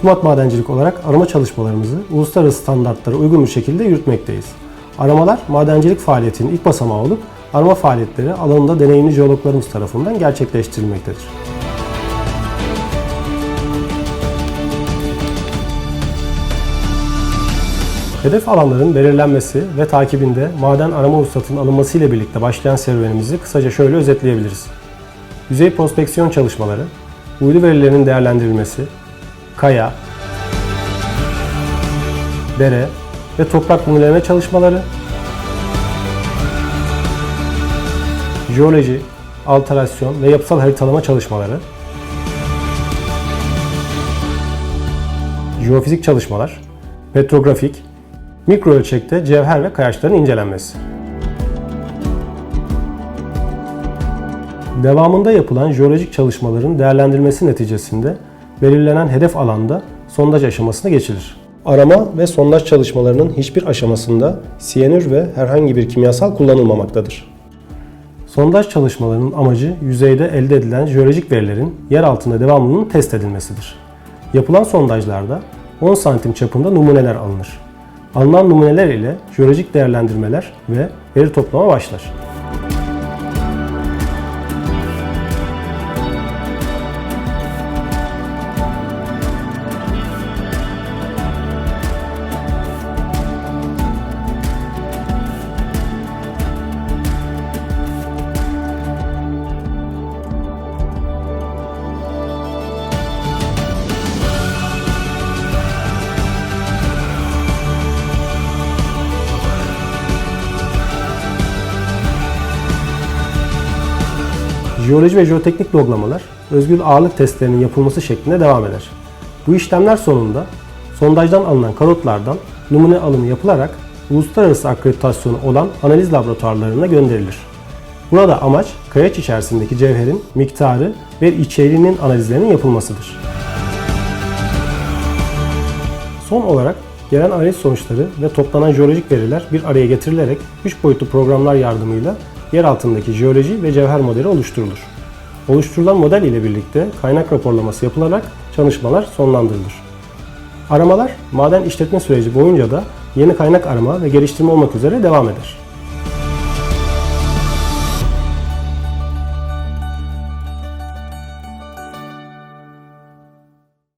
TÜMAT Madencilik olarak arama çalışmalarımızı uluslararası standartlara uygun bir şekilde yürütmekteyiz. Aramalar madencilik faaliyetinin ilk basamağı olup arama faaliyetleri alanında deneyimli jeologlarımız tarafından gerçekleştirilmektedir. Hedef alanların belirlenmesi ve takibinde maden arama ruhsatının alınması ile birlikte başlayan serüvenimizi kısaca şöyle özetleyebiliriz. Yüzey prospeksiyon çalışmaları, uydu verilerinin değerlendirilmesi, kaya, dere ve toprak numuneleme çalışmaları, jeoloji, alterasyon ve yapısal haritalama çalışmaları, jeofizik çalışmalar, petrografik, mikro ölçekte cevher ve kayaçların incelenmesi. Devamında yapılan jeolojik çalışmaların değerlendirmesi neticesinde belirlenen hedef alanda sondaj aşamasına geçilir. Arama ve sondaj çalışmalarının hiçbir aşamasında siyanür ve herhangi bir kimyasal kullanılmamaktadır. Sondaj çalışmalarının amacı yüzeyde elde edilen jeolojik verilerin yer altında devamlılığının test edilmesidir. Yapılan sondajlarda 10 santim çapında numuneler alınır. Alınan numuneler ile jeolojik değerlendirmeler ve veri toplama başlar. Jeoloji ve jeoteknik loglamalar özgül ağırlık testlerinin yapılması şeklinde devam eder. Bu işlemler sonunda sondajdan alınan karotlardan numune alımı yapılarak uluslararası akreditasyonu olan analiz laboratuvarlarına gönderilir. Burada amaç kayaç içerisindeki cevherin miktarı ve içeriğinin analizlerinin yapılmasıdır. Son olarak gelen analiz sonuçları ve toplanan jeolojik veriler bir araya getirilerek 3 boyutlu programlar yardımıyla yer altındaki jeoloji ve cevher modeli oluşturulur. Oluşturulan model ile birlikte kaynak raporlaması yapılarak çalışmalar sonlandırılır. Aramalar maden işletme süreci boyunca da yeni kaynak arama ve geliştirme olmak üzere devam eder.